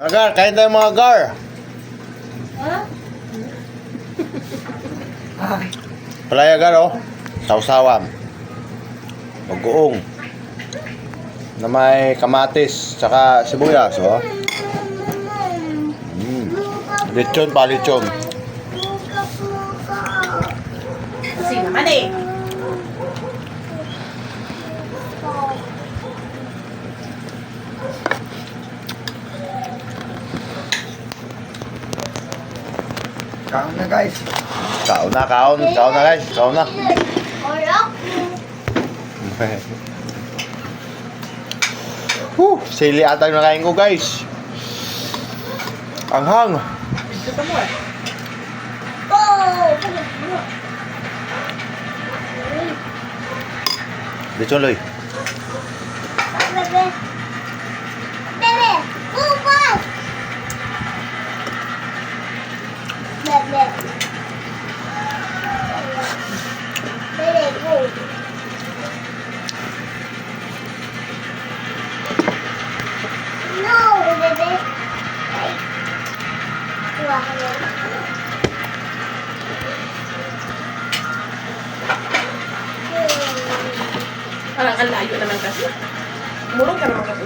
Agar, kain tayo mga gar. Palaya gar oh. Sausawan. Bagoong. Na may kamatis, tsaka sibuyas oh. Mm. Lechon pa, lechon. Kasi naman eh. Kaon na guys. Kaon na, kaon. Kaon na guys, kaon na. Huh, sili ata yung nakain ko guys. Ang hang. Gusto mo eh. Lechon loy. Parang ang layo naman kasi. Murong ka naman kasi.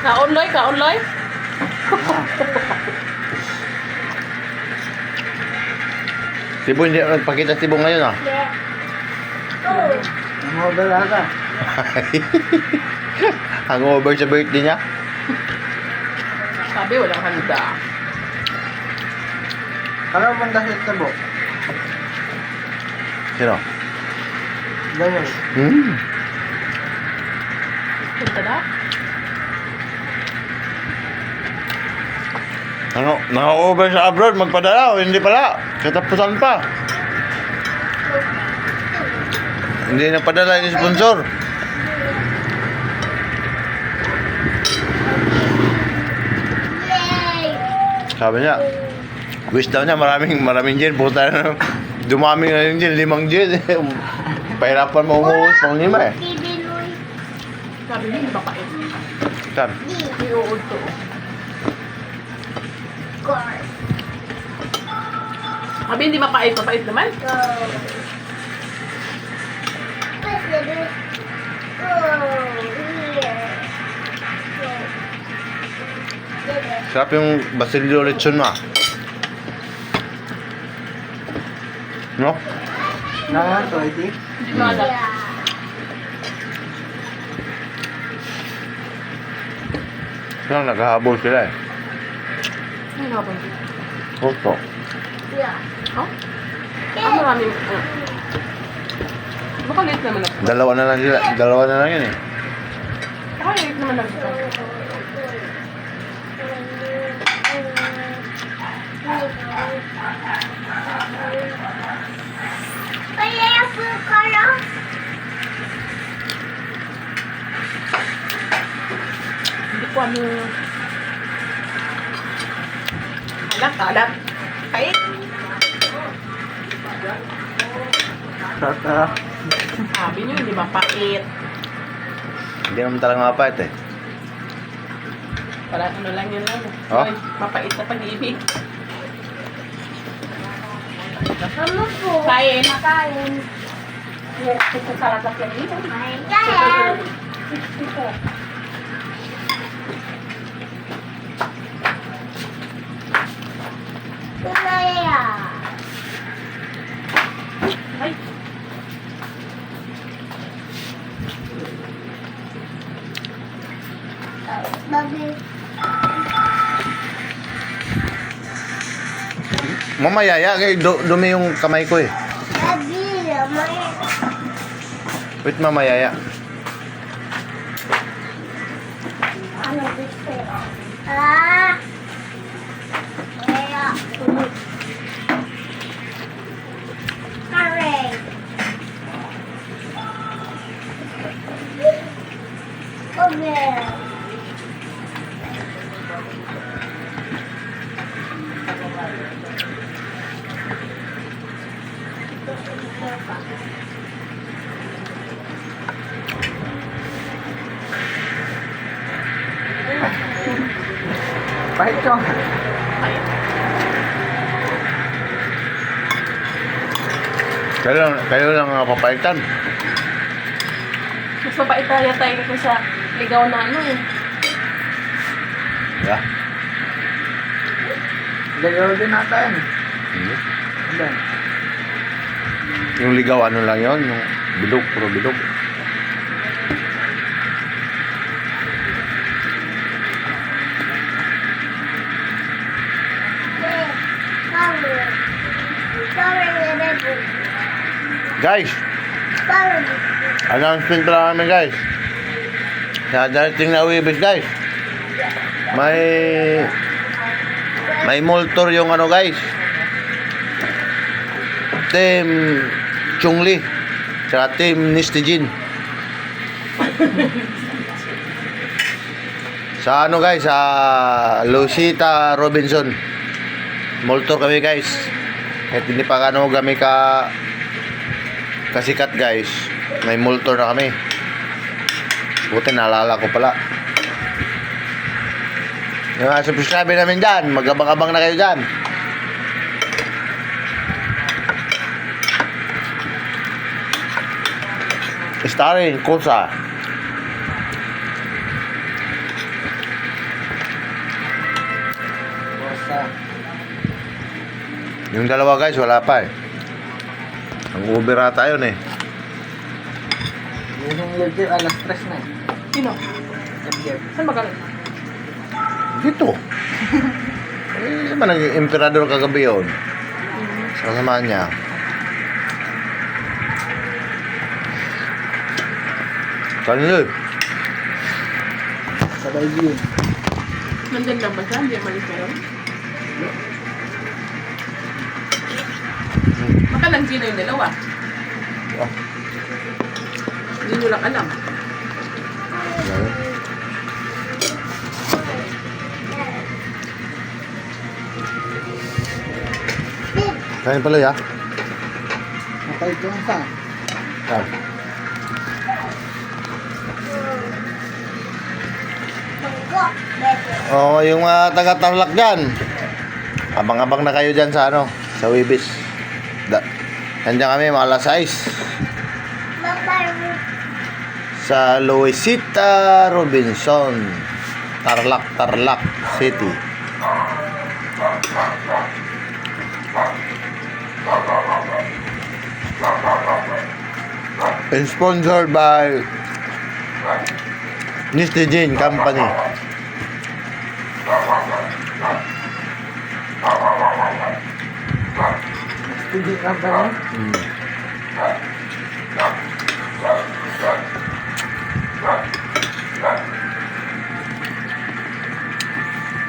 Kaunloy, kaunloy. Tibo hindi ako nagpakita si Tibo ngayon ah. Umorder ata. Hangover sa birthday niya. Sabi, walang handa. Kano man dahil sa bo? Sino? Ganyan. Hmm. Punta na. Ano, naka-over sa abroad, magpadala o hindi pala. Katapusan pa. Hindi na padala yung sponsor. Sabi niya, wish daw niya maraming maraming gin. Puta na, dumami na yung gin, limang gin. Pahirapan mo umuwi pang lima eh. Sabi niya, hindi mapait. Saan? Hindi uod to. Sabi, hindi mapait. Mapait naman. Sarap yung basilio lechon ma. No? Naya to. Hindi. Lang naghahabol sila eh. Ano nga ba? Opo. Oh? Ang maraming... Uh, baka late naman ako. Dalawa na lang sila. Dalawa na lang yun eh. Baka late naman ako. Hindi ko ano... Alat, alat. Kait. Tata. Sabi niyo, hindi mapait. Hindi naman talaga mapait eh. Para ano lang yun lang. Oh? Ay, mapait na pag-ibig. Ano po? Kain. Ito. Kain. Babi. Mamayaya, kay du- dumi yung kamay ko eh. Wait. Ano? Ah. Kaya. Kare. Okay. Kayo lang, kayo lang ang papaitan. mas mabait tayo tayo kung sa ligaw na ano eh. Yeah. Gagawa din nata yan. Hmm. Yan. Yung ligaw, ano lang yon Yung bilog, puro bilog. Power. Power level. Guys, announcement pala namin guys. Sa darating na Wibis guys. May may multor yung ano guys. Team Chungli. Tsaka team Nistijin. sa ano guys, sa Lucita Robinson. Multor kami guys. Kahit hindi pa ano kami ka kasikat guys. May multor na kami. Buti naalala ko pala. Yung mga subscribe namin dyan, magabang-abang na kayo dyan. Starring Kusa. Bosa. Yung dalawa guys, wala pa eh. Ang Uber ata yun eh. Yun yung legit alas stress na eh. Sino? Saan magaling? Dito. eh, naman naging emperador kagabi yun. Kasama niya. Kanina eh. Sabay view. Nandun lang ba siya? Hindi malis na yun? Makalang sino yung dalawa? Ah, Hindi nyo lang alam. Kain pala ya. Napahit ko sa. Kain. Better. Oo, yung mga taga-tarlak dyan. Abang-abang na kayo dyan sa ano, sa Wibis. Nandiyan kami mga alas 6 Maparo. sa Luisita Robinson. Tarlac, Tarlac City. And sponsored by. Jane Company. Hindi ka ba rin? Mm.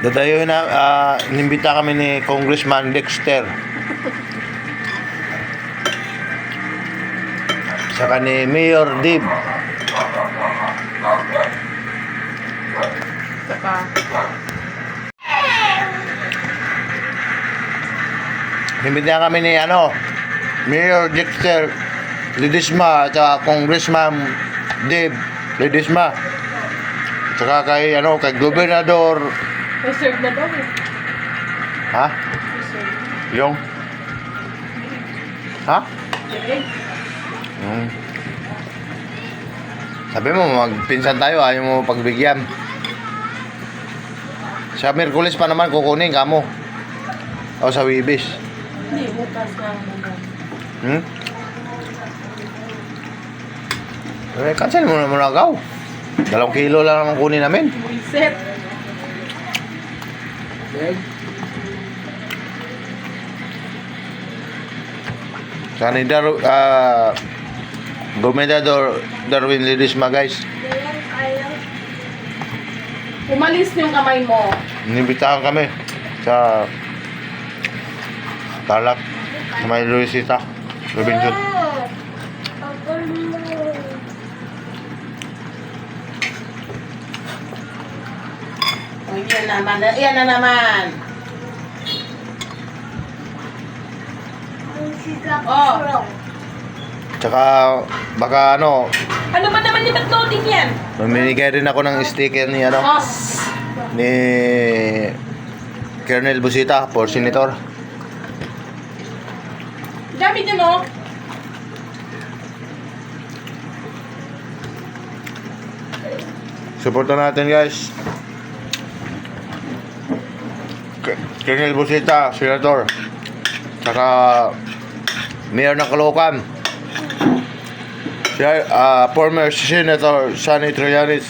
Dadayo na, ah, inimbita kami ni Congressman Dexter. Saka ni Mayor Dib. Saka, Inimbita kami ni ano, Mayor Dexter Ledesma at saka Congressman Dib Ledesma. Saka kay ano, kay Gobernador reserve na daw eh. Ha? Reserve. Yung? Ha? Eh, Hmm. Sabi mo, magpinsan tayo, ayaw mo pagbigyan. Sa Merkulis pa naman kukunin kamo. O sa Wibis. Hindi, bukas na muna. Hmm? Eh, cancel mo naman agaw. Dalawang kilo lang naman kunin namin. Reset. Beg. Sa ni Dar ah Gomendador Darwin Lidisma guys. Umalis yung kamay mo. Inibitahan kami sa Tarlac sa may Luisita Robinson. Oh, yan naman. Yan na naman. Oh. Tsaka baka ano, Ano ba naman yung ba't-loading yan? mamimigay rin ako ng sticker ni ano Os. ni Colonel Busita for Senator. Dami din, oh. Natin guys. Colonel Busita, Senator. Saka Mayor ng Caloocan. Ah, former Senator Sonny Trillanes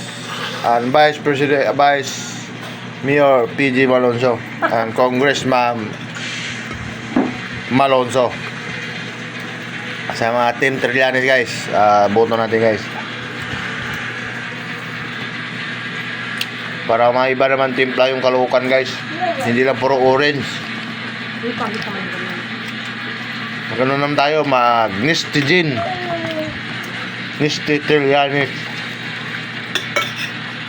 and Vice President Vice Mayor PG Malonzo and Congressman Malonzo. Sa mga Team Trillanes guys, ah, boto natin guys. Para maiba naman timpla yung Caloocan guys. Hindi lang puro orange. Magano naman tayo, mag Nisty Gin. Nisty Trillanes.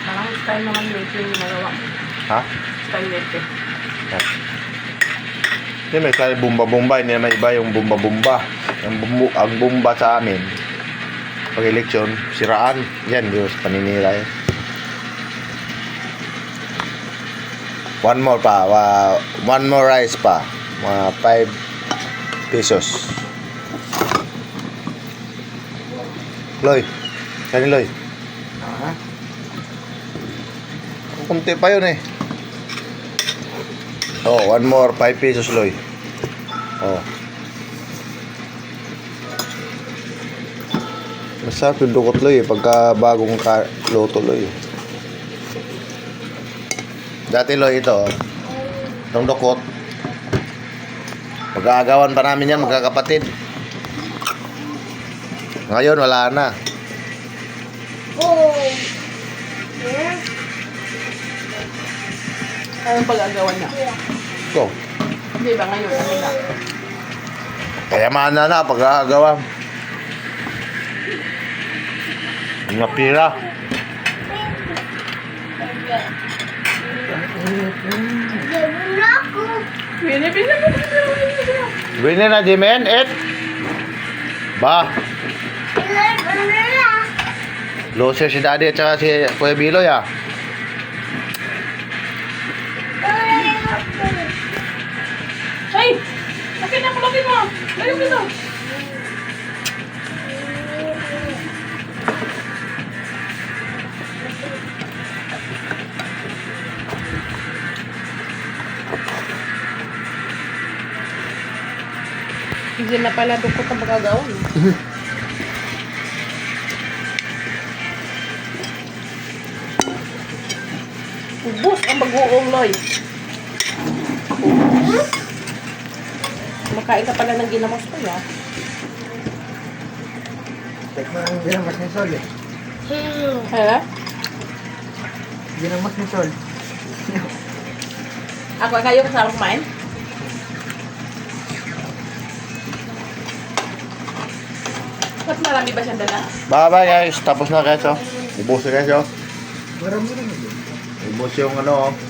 Parang style naman nito yung magawa. Ha? Style nito. Hindi may sabi bumba-bumba, hindi naman iba yung bumba-bumba. Ang, bumbu, ang bumba sa amin, pag eleksyon, siraan. Yan, Diyos, paninira yan. One more pa, one more rice pa. Mga 5 pesos. Loy, kani Loy. Ha? Kunti pa yun eh. Oh, one more, 5 pesos, Loy. Oh. Masarap yung dukot, Loy, eh, pagka bagong ka loto, Loy. Dati, Loy, ito. Itong dukot. Pag-aagawan pa namin yan, magkakapatid. Ngayon, wala na. Oh. Yeah. Anong pag-agawan niya? Go. Hindi ba ngayon? Ano na? Kayamanan na pag-aagawan. Mga pira. Winner na, Jimen. Et. Ba, loser si Daddy at saka si Kuya Biloy ah. Ay! Akin na, kulogin mo! Layo dito! Hindi na pala dukot ang magagawan. Ubus ang bagoong loy. Makain ka pala ng ginamos ko, ya. Tekman ang ginamas ni Sol eh. Ha? Ginamas ni Sol. Ako, kayo kasama kumain? Ba't marami ba siyang dala? Bye bye guys. Tapos na guys oh. Ubus na guys oh. Ubus yung ano oh.